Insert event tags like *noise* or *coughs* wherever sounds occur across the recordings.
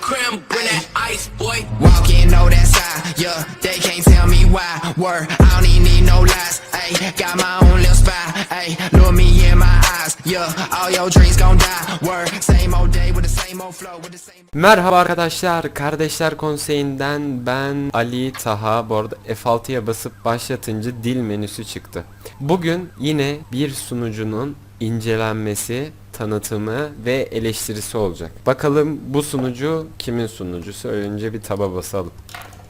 Crim, bring that ice, boy. Walking, know that side, yeah, they can't tell me why. Word, I don't even need no lies. Ayy, got my own little spy. Ayy, look me in my eyes, yeah, all your dreams gon' die. Word, same old day with the same old flow, with the same. Merhaba arkadaşlar, Kardeşler Konseyi'nden ben Ali Taha. Bu arada F6'ya basıp başlatınca dil menüsü çıktı. Bugün yine bir sunucunun incelenmesi, tanıtımı ve eleştirisi olacak. Bakalım bu sunucu kimin sunucusu? Önce bir taba basalım.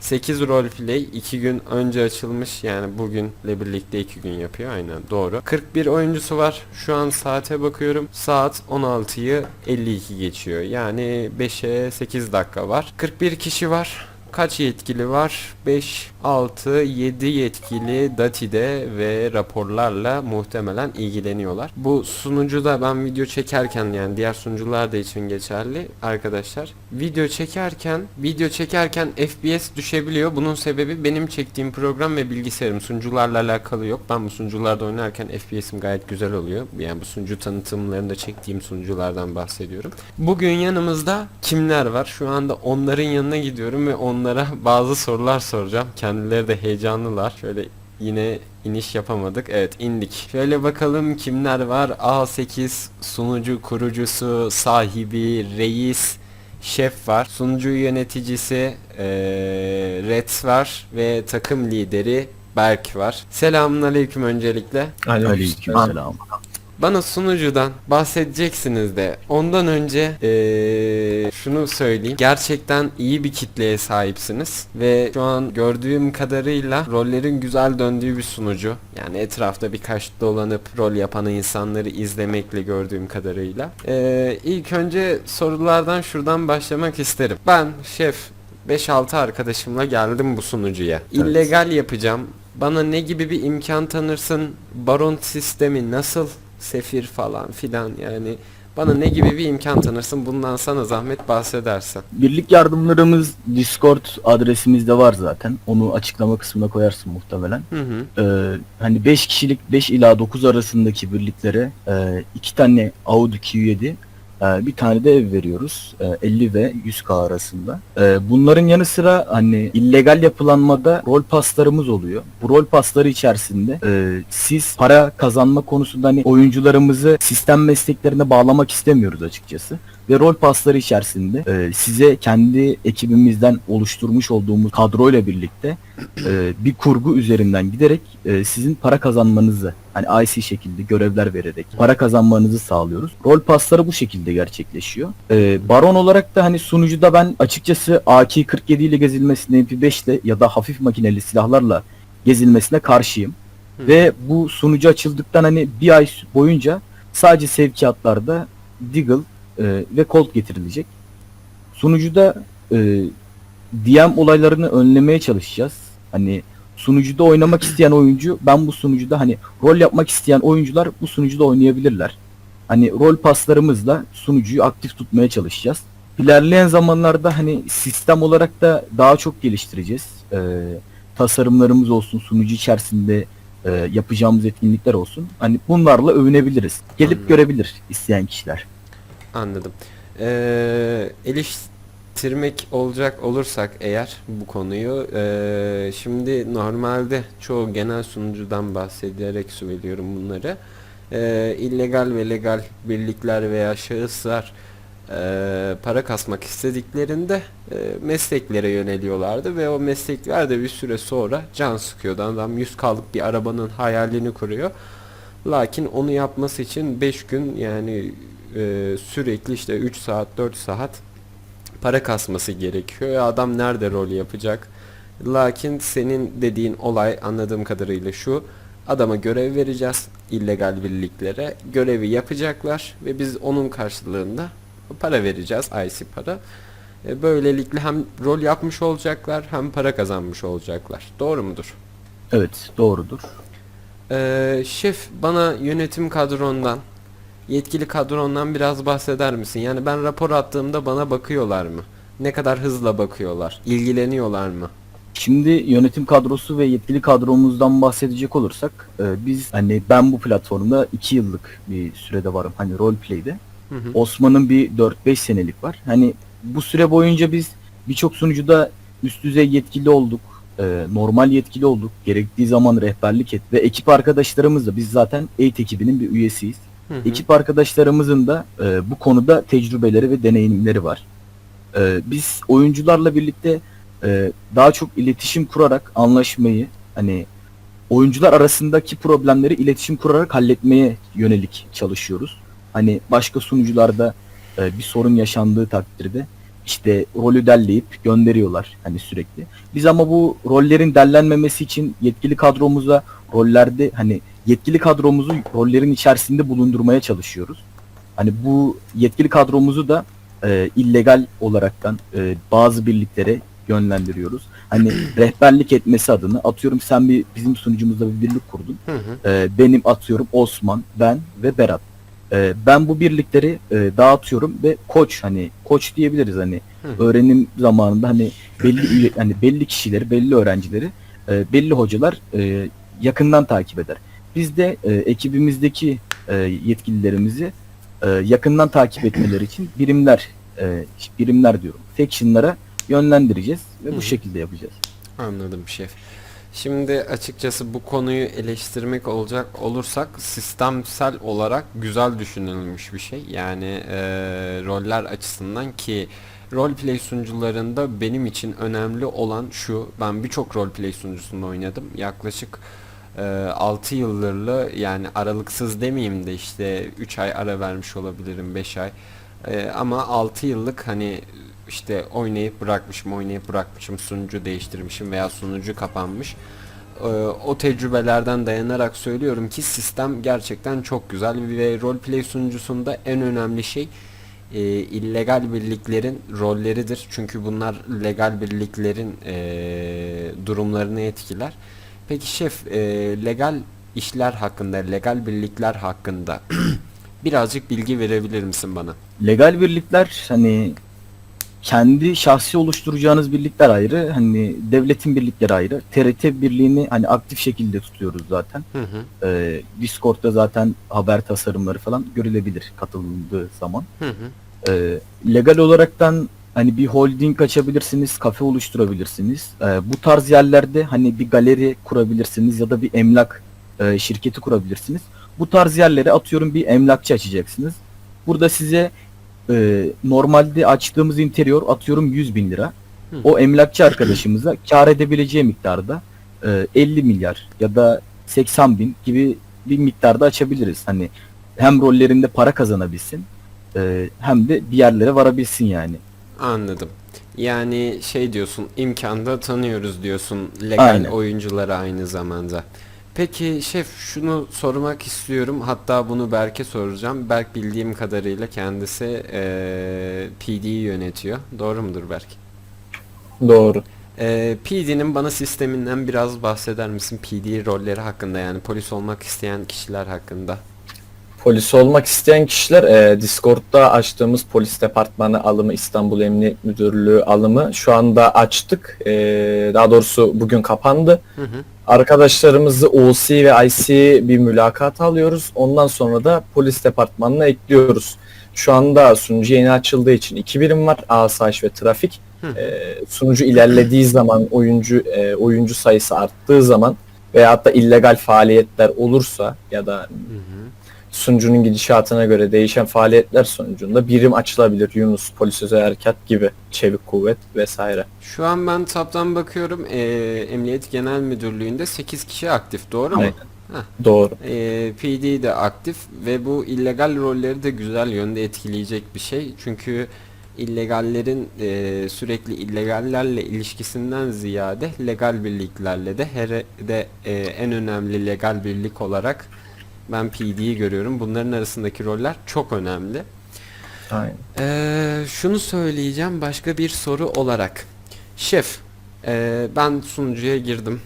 8 roleplay 2 gün önce açılmış yani bugünle birlikte 2 gün yapıyor aynen doğru. 41 oyuncusu var. Şu an saate bakıyorum. Saat 16'yı 52 geçiyor. Yani 5'e 8 dakika var. 41 kişi var. Kaç yetkili var? 5, 6, 7 yetkili Dati'de ve raporlarla muhtemelen ilgileniyorlar. Bu sunucuda ben video çekerken yani diğer sunucular da için geçerli arkadaşlar. Video çekerken video çekerken FPS düşebiliyor. Bunun sebebi benim çektiğim program ve bilgisayarım. Sunucularla alakalı yok. Ben bu sunucularda oynarken FPS'im gayet güzel oluyor. Yani bu sunucu tanıtımlarında çektiğim sunuculardan bahsediyorum. Bugün yanımızda kimler var? Şu anda onların yanına gidiyorum ve onlara bazı sorular soracağım. Kendileri de heyecanlılar. Şöyle yine iniş yapamadık. Evet indik. Şöyle bakalım kimler var? A8 sunucu kurucusu, sahibi, reis, şef var. Sunucu yöneticisi eee Red var ve takım lideri Berk var. Selamun aleyküm öncelikle. Aleykümselam. Bana sunucudan bahsedeceksiniz de ondan önce eee, şunu söyleyeyim. Gerçekten iyi bir kitleye sahipsiniz ve şu an gördüğüm kadarıyla rollerin güzel döndüğü bir sunucu. Yani etrafta birkaç dolanıp rol yapan insanları izlemekle gördüğüm kadarıyla. Eee ilk önce sorulardan şuradan başlamak isterim. Ben şef 5-6 arkadaşımla geldim bu sunucuya. İllegal yapacağım. Bana ne gibi bir imkan tanırsın? Baron sistemi nasıl? Sefir falan filan yani bana ne gibi bir imkan tanırsın? Bundan sana zahmet bahsedersen. Birlik yardımlarımız Discord adresimizde var zaten. Onu açıklama kısmına koyarsın muhtemelen. Hı hı. Ee, hani 5 kişilik 5 ila 9 arasındaki birliklere 2 tane Audi Q7 e, bir tane de ev veriyoruz. E, 50 ve 100k arasında. E, bunların yanı sıra hani illegal yapılanmada rol paslarımız oluyor. Bu rol pasları içerisinde e, siz para kazanma konusunda hani oyuncularımızı sistem mesleklerine bağlamak istemiyoruz açıkçası. Ve rol pasları içerisinde e, size kendi ekibimizden oluşturmuş olduğumuz kadroyla birlikte e, bir kurgu üzerinden giderek e, sizin para kazanmanızı hani IC şekilde görevler vererek para kazanmanızı sağlıyoruz. Rol pasları bu şekilde gerçekleşiyor. E, Baron olarak da hani sunucuda ben açıkçası AK-47 ile gezilmesine MP5 ile ya da hafif makineli silahlarla gezilmesine karşıyım. Hı. Ve bu sunucu açıldıktan hani bir ay boyunca sadece sevkiyatlarda Deagle e, ve Colt getirilecek. Sunucuda e, DM olaylarını önlemeye çalışacağız. Hani sunucuda oynamak isteyen oyuncu ben bu sunucuda hani rol yapmak isteyen oyuncular bu sunucuda oynayabilirler. Hani rol paslarımızla sunucuyu aktif tutmaya çalışacağız. İlerleyen zamanlarda hani sistem olarak da daha çok geliştireceğiz. Ee, tasarımlarımız olsun, sunucu içerisinde e, yapacağımız etkinlikler olsun. Hani bunlarla övünebiliriz. Gelip Anladım. görebilir isteyen kişiler. Anladım. Ee, eleştirmek olacak olursak eğer bu konuyu ee, şimdi normalde çoğu genel sunucudan bahsederek söylüyorum bunları. Ee, illegal ve legal birlikler veya şahıslar ee, para kasmak istediklerinde ee, mesleklere yöneliyorlardı ve o meslekler de bir süre sonra can sıkıyordu. Adam 100 kalıp bir arabanın hayalini kuruyor. Lakin onu yapması için 5 gün yani e, sürekli işte 3 saat 4 saat para kasması gerekiyor. Adam nerede rol yapacak? Lakin senin dediğin olay anladığım kadarıyla şu. Adama görev vereceğiz illegal birliklere. Görevi yapacaklar ve biz onun karşılığında para vereceğiz. IC para. E, Böylelikle hem rol yapmış olacaklar hem para kazanmış olacaklar. Doğru mudur? Evet doğrudur. Ee, şef bana yönetim kadrondan, yetkili kadrondan biraz bahseder misin? Yani ben rapor attığımda bana bakıyorlar mı? Ne kadar hızla bakıyorlar? İlgileniyorlar mı? Şimdi yönetim kadrosu ve yetkili kadromuzdan bahsedecek olursak e, biz hani ben bu platformda 2 yıllık bir sürede varım hani roleplay'de. Osman'ın bir 4-5 senelik var. Hani bu süre boyunca biz birçok sunucuda üst düzey yetkili olduk. e, normal yetkili olduk. Gerektiği zaman rehberlik et ve ekip arkadaşlarımız da biz zaten EIT ekibinin bir üyesiyiz. Hı. Ekip arkadaşlarımızın da e, bu konuda tecrübeleri ve deneyimleri var. E, biz oyuncularla birlikte e, daha çok iletişim kurarak anlaşmayı hani oyuncular arasındaki problemleri iletişim kurarak halletmeye yönelik çalışıyoruz. Hani başka sunucularda e, bir sorun yaşandığı takdirde işte rolü derleyip gönderiyorlar hani sürekli. Biz ama bu rollerin derlenmemesi için yetkili kadromuza rollerde hani yetkili kadromuzu rollerin içerisinde bulundurmaya çalışıyoruz. Hani bu yetkili kadromuzu da e, illegal olaraktan e, bazı birliklere yönlendiriyoruz. Hani *clears throat* rehberlik etmesi adına atıyorum sen bir bizim sunucumuzda bir birlik kurdun. Hı hı. E, benim atıyorum Osman, ben ve Berat. E, ben bu birlikleri e, dağıtıyorum ve koç hani koç diyebiliriz hani Hı öğrenim zamanında hani belli hani belli kişileri, belli öğrencileri, e, belli hocalar e, yakından takip eder. Biz de e, ekibimizdeki e, yetkililerimizi e, yakından takip etmeleri için birimler e, birimler diyorum. Faction'lara yönlendireceğiz ve Hı bu şekilde yapacağız. Anladım şef. Şimdi açıkçası bu konuyu eleştirmek olacak olursak sistemsel olarak güzel düşünülmüş bir şey. Yani eee, roller açısından ki roleplay sunucularında benim için önemli olan şu. Ben birçok roleplay sunucusunda oynadım. Yaklaşık eee 6 yıllarla yani aralıksız demeyeyim de işte 3 ay ara vermiş olabilirim 5 ay. Eee, ama 6 yıllık hani işte oynayıp bırakmışım, oynayıp bırakmışım, sunucu değiştirmişim veya sunucu kapanmış. Ee, o tecrübelerden dayanarak söylüyorum ki sistem gerçekten çok güzel ve roleplay sunucusunda en önemli şey e, illegal birliklerin rolleridir. Çünkü bunlar legal birliklerin e, durumlarını etkiler. Peki şef, e, legal işler hakkında, legal birlikler hakkında *clears throat* birazcık bilgi verebilir misin bana? Legal birlikler hani kendi şahsi oluşturacağınız birlikler ayrı, hani devletin birlikleri ayrı. TRT birliğini hani aktif şekilde tutuyoruz zaten. Hı hı. Ee, Discord'da zaten haber tasarımları falan görülebilir katılındığı zaman. Hı hı. Ee, legal olaraktan hani bir holding açabilirsiniz, kafe oluşturabilirsiniz. Ee, bu tarz yerlerde hani bir galeri kurabilirsiniz ya da bir emlak e, şirketi kurabilirsiniz. Bu tarz yerlere atıyorum bir emlakçı açacaksınız. Burada size e, normalde açtığımız interior atıyorum 100 bin lira. Hı. O emlakçı arkadaşımıza kar edebileceği miktarda e, 50 milyar ya da 80 bin gibi bir miktarda açabiliriz. Hani hem rollerinde para kazanabilsin e, hem de bir yerlere varabilsin yani. Anladım. Yani şey diyorsun imkanda tanıyoruz diyorsun legal Aynen. oyuncuları aynı zamanda. Peki şef şunu sormak istiyorum hatta bunu Berk'e soracağım. Berk bildiğim kadarıyla kendisi eee PD'yi yönetiyor. Doğru mudur Berk? Doğru. Eee PD'nin bana sisteminden biraz bahseder misin? PD rolleri hakkında yani polis olmak isteyen kişiler hakkında. Polis olmak isteyen kişiler e, Discord'da açtığımız polis departmanı alımı İstanbul Emniyet Müdürlüğü alımı şu anda açtık. E, daha doğrusu bugün kapandı. Hı hı. Arkadaşlarımızı OC ve IC bir mülakat alıyoruz. Ondan sonra da polis departmanına ekliyoruz. Şu anda sunucu yeni açıldığı için iki birim var. Asayiş ve trafik. Hı. E, sunucu ilerlediği zaman oyuncu e, oyuncu sayısı arttığı zaman veya hatta illegal faaliyetler olursa ya da Hı hı. Sunucunun gidişatına göre değişen faaliyetler sonucunda birim açılabilir. Yunus, polis özel harekat gibi, çevik kuvvet vesaire. Şu an ben tabdan bakıyorum eee, Emniyet Genel Müdürlüğü'nde 8 kişi aktif doğru mu? Aynen. Doğru. Ee, PD de aktif ve bu illegal rolleri de güzel yönde etkileyecek bir şey. Çünkü illegallerin e, sürekli illegallerle ilişkisinden ziyade legal birliklerle de her de e, en önemli legal birlik olarak ben PD'yi görüyorum. Bunların arasındaki roller çok önemli. Aynen. Ee, şunu söyleyeceğim başka bir soru olarak. Şef, ee, ben sunucuya girdim.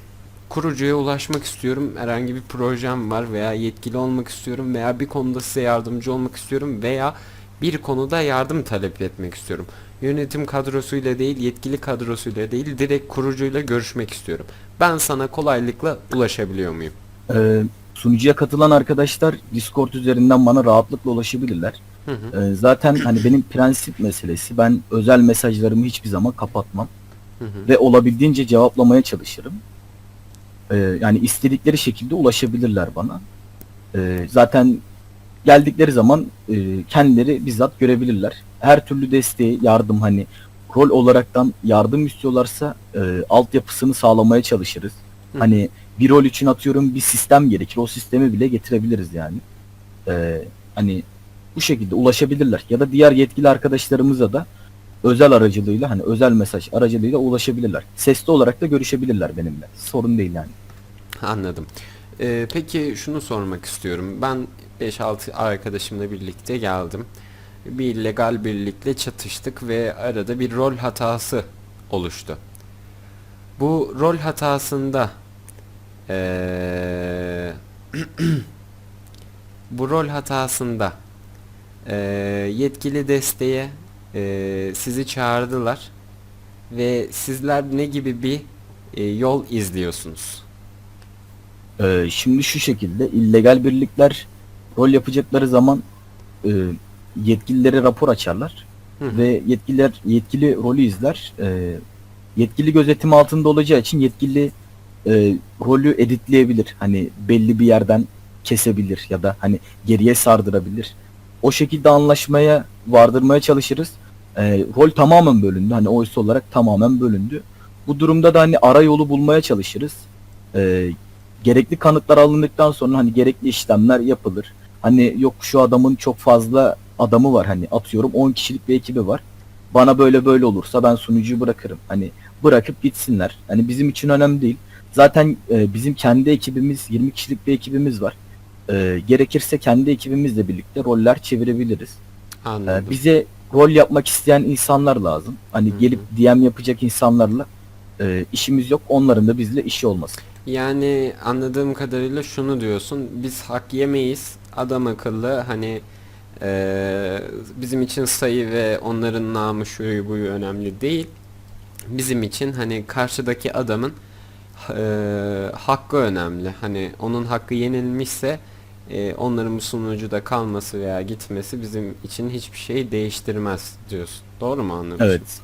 Kurucuya ulaşmak istiyorum. Herhangi bir projem var veya yetkili olmak istiyorum veya bir konuda size yardımcı olmak istiyorum veya bir konuda yardım talep etmek istiyorum. Yönetim kadrosuyla değil, yetkili kadrosuyla değil, direkt kurucuyla görüşmek istiyorum. Ben sana kolaylıkla ulaşabiliyor muyum? Ee, sunucuya katılan arkadaşlar Discord üzerinden bana rahatlıkla ulaşabilirler. Hı hı. Ee, zaten hani benim prensip meselesi ben özel mesajlarımı hiçbir zaman kapatmam Hı hı. ve olabildiğince cevaplamaya çalışırım. Ee, yani istedikleri şekilde ulaşabilirler bana. Ee, zaten geldikleri zaman e, kendileri bizzat görebilirler. Her türlü desteği, yardım hani rol olaraktan yardım istiyorlarsa e, altyapısını sağlamaya çalışırız. Hı. Hani bir rol için atıyorum bir sistem gerekir. O sistemi bile getirebiliriz yani. Ee, hani bu şekilde ulaşabilirler. Ya da diğer yetkili arkadaşlarımıza da özel aracılığıyla hani özel mesaj aracılığıyla ulaşabilirler. Sesli olarak da görüşebilirler benimle. Sorun değil yani. Anladım. Ee, peki şunu sormak istiyorum. Ben 5-6 arkadaşımla birlikte geldim. Bir illegal birlikle çatıştık ve arada bir rol hatası oluştu. Bu rol hatasında ee, *clears throat* bu rol hatasında ee, yetkili desteğe ee, sizi çağırdılar ve sizler ne gibi bir ee, yol izliyorsunuz? Ee, şimdi şu şekilde illegal birlikler rol yapacakları zaman e, yetkililere rapor açarlar Hı ve yetkililer yetkili rolü izler. Ee, yetkili gözetim altında olacağı için yetkili e, rolü editleyebilir. Hani belli bir yerden kesebilir ya da hani geriye sardırabilir. O şekilde anlaşmaya vardırmaya çalışırız. Ee, rol tamamen bölündü. Hani oysa olarak tamamen bölündü. Bu durumda da hani ara yolu bulmaya çalışırız. Ee, gerekli kanıtlar alındıktan sonra hani gerekli işlemler yapılır. Hani yok şu adamın çok fazla adamı var hani atıyorum 10 kişilik bir ekibi var. Bana böyle böyle olursa ben sunucuyu bırakırım. Hani bırakıp gitsinler. Hani bizim için önemli değil. Zaten e, bizim kendi ekibimiz 20 kişilik bir ekibimiz var. E, gerekirse kendi ekibimizle birlikte roller çevirebiliriz. E, Anladım. bize rol yapmak isteyen insanlar lazım. Hani Hı hı. gelip DM yapacak insanlarla e, işimiz yok. Onların da bizle işi olmasın. Yani anladığım kadarıyla şunu diyorsun. Biz hak yemeyiz. Adam akıllı hani eee, bizim için sayı ve onların namı şuyu buyu önemli değil. Bizim için hani karşıdaki adamın eee, hakkı önemli. Hani onun hakkı yenilmişse eee, onların bu sunucuda kalması veya gitmesi bizim için hiçbir şey değiştirmez diyorsun. Doğru mu anlamışım? Evet.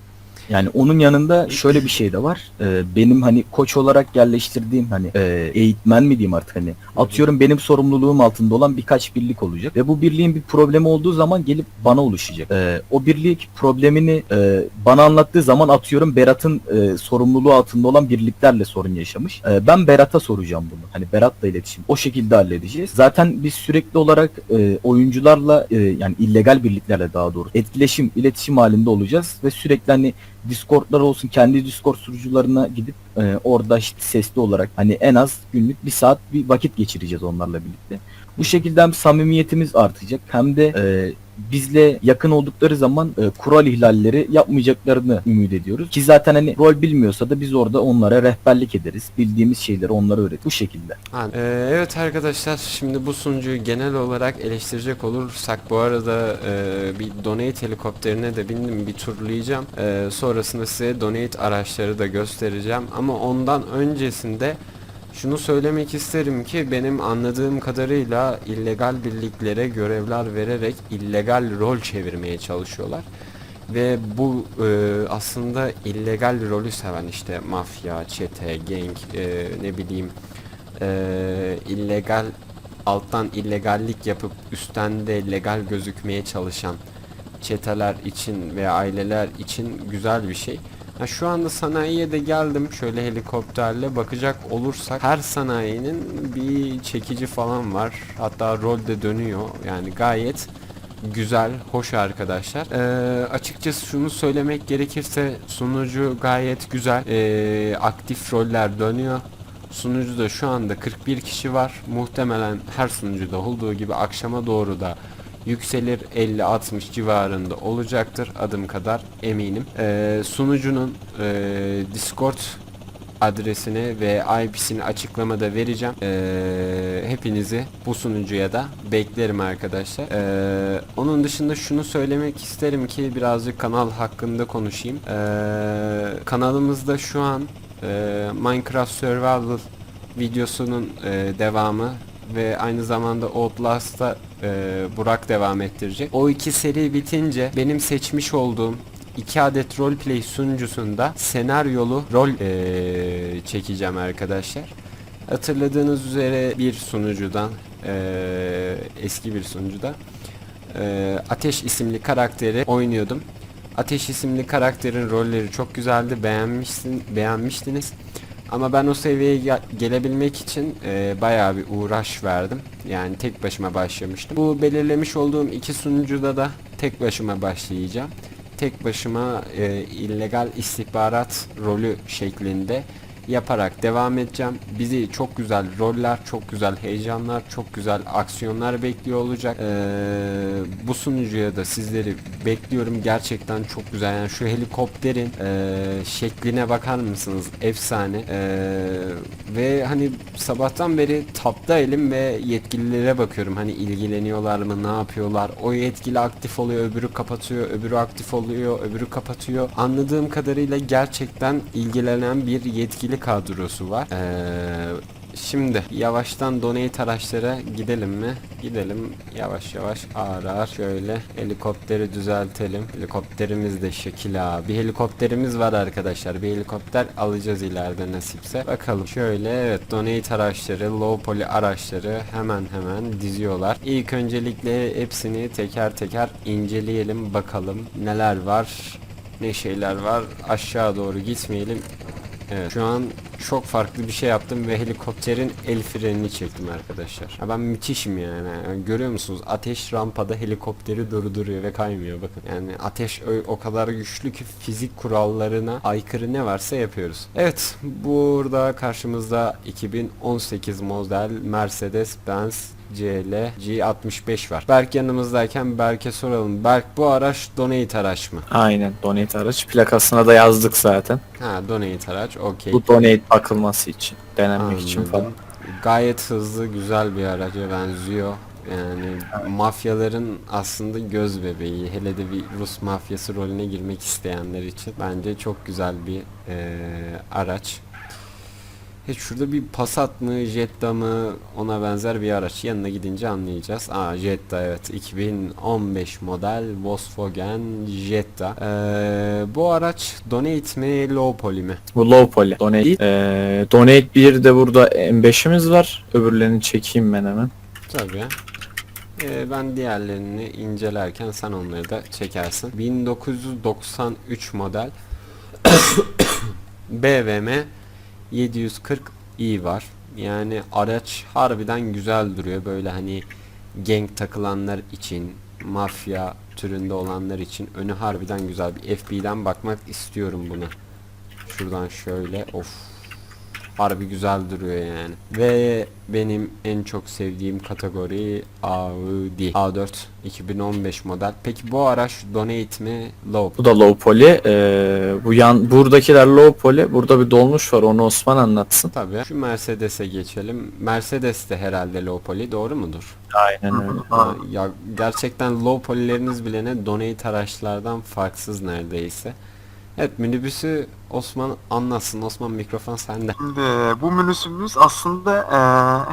Yani onun yanında şöyle bir şey de var. Ee, benim hani koç olarak yerleştirdiğim hani e, eğitmen mi diyeyim artık hani atıyorum benim sorumluluğum altında olan birkaç birlik olacak ve bu birliğin bir problemi olduğu zaman gelip bana oluşacak. Ee, o birlik problemini e, bana anlattığı zaman atıyorum Berat'ın e, sorumluluğu altında olan birliklerle sorun yaşamış. E, ben Berat'a soracağım bunu. Hani Berat'la iletişim. O şekilde halledeceğiz. Zaten biz sürekli olarak e, oyuncularla e, yani illegal birliklerle daha doğrusu etkileşim, iletişim halinde olacağız ve sürekli hani Discord'lar olsun kendi Discord sunucularına gidip e, orada işte sesli olarak hani en az günlük bir saat bir vakit geçireceğiz onlarla birlikte. Bu şekilde hem samimiyetimiz artacak hem de e, bizle yakın oldukları zaman e, kural ihlalleri yapmayacaklarını ümit ediyoruz. Ki zaten hani rol bilmiyorsa da biz orada onlara rehberlik ederiz. Bildiğimiz şeyleri onlara öğret. Bu şekilde. Ha, e, evet arkadaşlar şimdi bu sunucuyu genel olarak eleştirecek olursak bu arada e, bir donate helikopterine de bindim bir turlayacağım. E, sonrasında size donate araçları da göstereceğim ama ondan öncesinde şunu söylemek isterim ki benim anladığım kadarıyla illegal birliklere görevler vererek illegal rol çevirmeye çalışıyorlar. Ve bu e, aslında illegal rolü seven işte mafya, çete, gang, e, ne bileyim e, illegal alttan illegallik yapıp üstten de legal gözükmeye çalışan çeteler için ve aileler için güzel bir şey. Ha, şu anda sanayiye de geldim şöyle helikopterle bakacak olursak her sanayinin bir çekici falan var. Hatta rol de dönüyor yani gayet güzel, hoş arkadaşlar. Ee, açıkçası şunu söylemek gerekirse sunucu gayet güzel. Ee, aktif roller dönüyor. Sunucuda şu anda 41 kişi var. Muhtemelen her sunucuda olduğu gibi akşama doğru da yükselir 50-60 civarında olacaktır adım kadar eminim. Ee, sunucunun ee, Discord adresini ve IP'sini açıklamada vereceğim. Ee, hepinizi bu sunucuya da beklerim arkadaşlar. Ee, onun dışında şunu söylemek isterim ki birazcık kanal hakkında konuşayım. Ee, kanalımızda şu an e, Minecraft Survival videosunun e, devamı ve aynı zamanda Outlast'a e, Burak devam ettirecek. O iki seri bitince benim seçmiş olduğum iki adet roleplay sunucusunda senaryolu rol e, çekeceğim arkadaşlar. Hatırladığınız üzere bir sunucudan e, eski bir sunucuda e, Ateş isimli karakteri oynuyordum. Ateş isimli karakterin rolleri çok güzeldi. Beğenmişsin, beğenmiştiniz. Ama ben o seviyeye ge- gelebilmek için e, bayağı bir uğraş verdim. Yani tek başıma başlamıştım. Bu belirlemiş olduğum iki sunucuda da tek başıma başlayacağım. Tek başıma e, illegal istihbarat rolü şeklinde yaparak devam edeceğim. Bizi çok güzel roller, çok güzel heyecanlar, çok güzel aksiyonlar bekliyor olacak. Ee, bu sunucuya da sizleri bekliyorum. Gerçekten çok güzel. Yani şu helikopterin ee, şekline bakar mısınız? Efsane. Ee, ve hani sabahtan beri tapta elim ve yetkililere bakıyorum. Hani ilgileniyorlar mı, ne yapıyorlar? O yetkili aktif oluyor, öbürü kapatıyor, öbürü aktif oluyor, öbürü kapatıyor. Anladığım kadarıyla gerçekten ilgilenen bir yetkili kadrosu var. Ee, şimdi yavaştan donate araçlara gidelim mi? Gidelim yavaş yavaş ağır ağır şöyle helikopteri düzeltelim. Helikopterimiz de şekil ha. Bir helikopterimiz var arkadaşlar. Bir helikopter alacağız ileride nasipse. Bakalım şöyle evet donate araçları, low poly araçları hemen hemen diziyorlar. İlk öncelikle hepsini teker teker inceleyelim bakalım neler var ne şeyler var aşağı doğru gitmeyelim Evet. Şu an çok farklı bir şey yaptım ve helikopterin el frenini çektim arkadaşlar. Ha ben müthişim yani. Yani Görüyor musunuz? Ateş rampada helikopteri durduruyor ve kaymıyor bakın. Yani ateş o kadar güçlü ki fizik kurallarına aykırı ne varsa yapıyoruz. Evet, burada karşımızda 2018 model Mercedes-Benz CL G65 var. Berk yanımızdayken Berk'e soralım. Berk bu araç donate araç mı? Aynen donate araç. Plakasına da yazdık zaten. Ha donate araç okey. Bu donate bakılması için. Denenmek için Anladım. falan. Gayet hızlı güzel bir araca benziyor. Yani mafyaların aslında göz bebeği. Hele de bir Rus mafyası rolüne girmek isteyenler için bence çok güzel bir eee, araç. Hiç şurada bir Passat mı, Jetta mı ona benzer bir araç. Yanına gidince anlayacağız. Aa Jetta evet 2015 model Volkswagen Jetta. Eee, bu araç donate mi, low poly mi? Bu low poly. Donate. Ee, donate 1 de burada M5'imiz var. Öbürlerini çekeyim ben hemen. Tabii. Ee, ben diğerlerini incelerken sen onları da çekersin. 1993 model *coughs* BVM 740i var. Yani araç harbiden güzel duruyor. Böyle hani gang takılanlar için, mafya türünde olanlar için önü harbiden güzel. Bir FB'den bakmak istiyorum buna. Şuradan şöyle of harbi güzel duruyor yani. Ve benim en çok sevdiğim kategori Audi A4 2015 model. Peki bu araç donate mi low? Bu da low poly. Ee, bu yan buradakiler low poly. Burada bir dolmuş var. Onu Osman anlatsın. Tabii. Şu Mercedes'e geçelim. Mercedes de herhalde low poly doğru mudur? Aynen öyle. Ya gerçekten low poly'leriniz bile ne donate araçlardan farksız neredeyse. Evet minibüsü Osman anlatsın. Osman mikrofon sende. Şimdi bu minibüsümüz aslında e,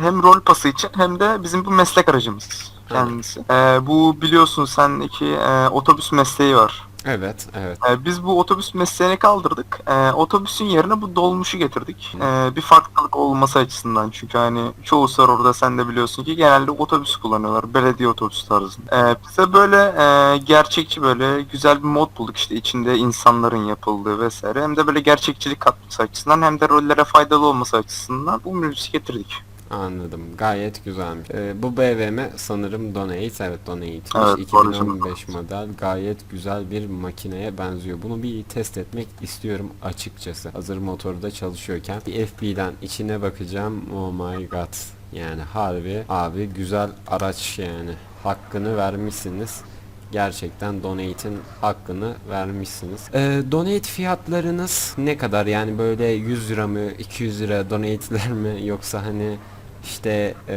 hem rol pası için hem de bizim bu meslek aracımız kendisi. E, bu biliyorsun sen iki e, otobüs mesleği var. Evet, evet. E, biz bu otobüs mesleğini kaldırdık. E, otobüsün yerine bu dolmuşu getirdik. E, bir farklılık olması açısından çünkü hani çoğu sıra orada sen de biliyorsun ki genelde otobüs kullanıyorlar. Belediye otobüsü tarzında. E, bize böyle e, gerçekçi böyle güzel bir mod bulduk işte içinde insanların yapıldığı vesaire. Hem de böyle gerçekçilik katması açısından hem de rollere faydalı olması açısından bu minibüsü getirdik. Anladım. Gayet güzelmiş. Ee, bu BVM sanırım Donate. Evet Donate'miş. Evet, 2015 model. Gayet güzel bir makineye benziyor. Bunu bir test etmek istiyorum açıkçası. Hazır motoru da çalışıyorken. Bir FB'den içine bakacağım. Oh my god. Yani harbi abi güzel araç yani. Hakkını vermişsiniz. Gerçekten Donate'in hakkını vermişsiniz. Ee, donate fiyatlarınız ne kadar? Yani böyle 100 lira mı, 200 lira donate'ler mi yoksa hani işte eee,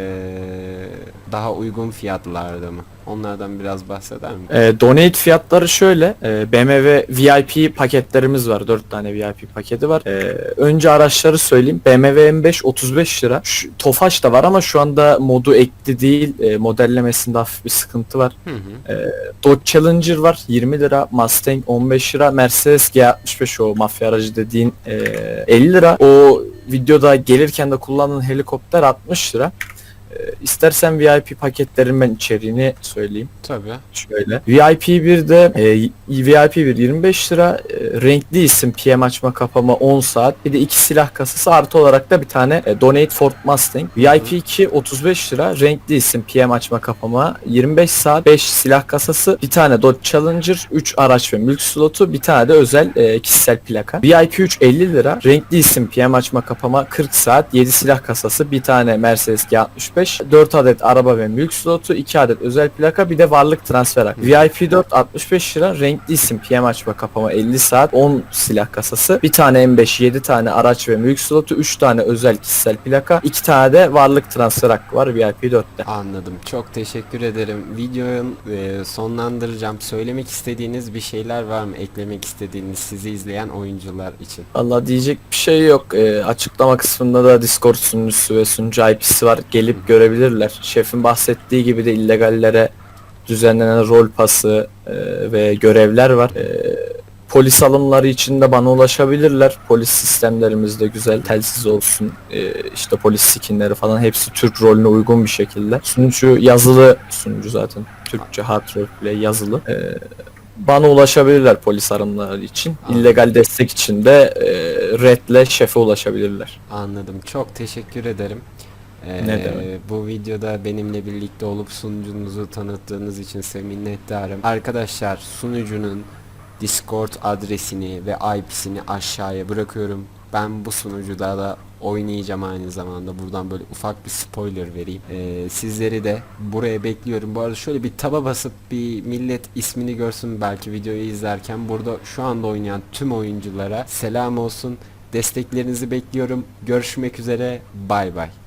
daha uygun fiyatlarda mı? Onlardan biraz bahseder mi? E, donate fiyatları şöyle. E, BMW VIP paketlerimiz var. 4 tane VIP paketi var. E, önce araçları söyleyeyim. BMW M5 35 lira. Şu, Tofaş da var ama şu anda modu ekli değil. E, modellemesinde hafif bir sıkıntı var. Hı hı. Dodge Challenger var 20 lira, Mustang 15 lira, Mercedes G65 o mafya aracı dediğin e, 50 lira. O videoda gelirken de kullandığın helikopter 60 lira. E, istersen VIP paketlerin ben içeriğini söyleyeyim. Tabii. Şöyle. VIP 1'de e, VIP 1 25 lira. E, renkli isim PM açma kapama 10 saat. Bir de iki silah kasası artı olarak da bir tane e, Donate Ford Mustang. VIP 2 35 lira. Renkli isim PM açma kapama 25 saat. 5 silah kasası. Bir tane Dodge Challenger. 3 araç ve mülk slotu. Bir tane de özel e, kişisel plaka. VIP 3 50 lira. Renkli isim PM açma kapama 40 saat. 7 silah kasası. Bir tane Mercedes G65. 4 adet araba ve mülk slotu. 2 adet özel plaka. Bir de varlık transfer hakkı. VIP 4 65 lira. Renkli isim PM açma kapama 50 saat. 10 silah kasası. Bir tane M5 7 tane araç ve mülk slotu. 3 tane özel kişisel plaka. 2 tane de varlık transfer hakkı var VIP 4'te. Anladım. Çok teşekkür ederim. Videoyu e, sonlandıracağım. Söylemek istediğiniz bir şeyler var mı? Eklemek istediğiniz sizi izleyen oyuncular için. Allah diyecek bir şey yok. Ee, açıklama kısmında da Discord sunucusu ve sunucu IP'si var. Gelip görebilirler. Şefin bahsettiği gibi de illegallere düzenlenen rol pası e, ve görevler var. E, polis alımları için de bana ulaşabilirler. Polis sistemlerimiz de güzel. Telsiz olsun. e, işte polis skinleri falan hepsi Türk rolüne uygun bir şekilde. Sunucu yazılı sunucu zaten. Türkçe hard roleplay yazılı. E, bana ulaşabilirler polis aramaları için. Anladım. İllegal destek için de e, Red'le şefe ulaşabilirler. Anladım. Çok teşekkür ederim. Ee, Ne demek. Bu videoda benimle birlikte olup sunucunuzu tanıttığınız için size minnettarım. Arkadaşlar sunucunun Discord adresini ve IP'sini aşağıya bırakıyorum. Ben bu sunucuda da oynayacağım aynı zamanda. Buradan böyle ufak bir spoiler vereyim. Ee, sizleri de buraya bekliyorum. Bu arada şöyle bir taba basıp bir millet ismini görsün belki videoyu izlerken. Burada şu anda oynayan tüm oyunculara selam olsun. Desteklerinizi bekliyorum. Görüşmek üzere. Bay bay.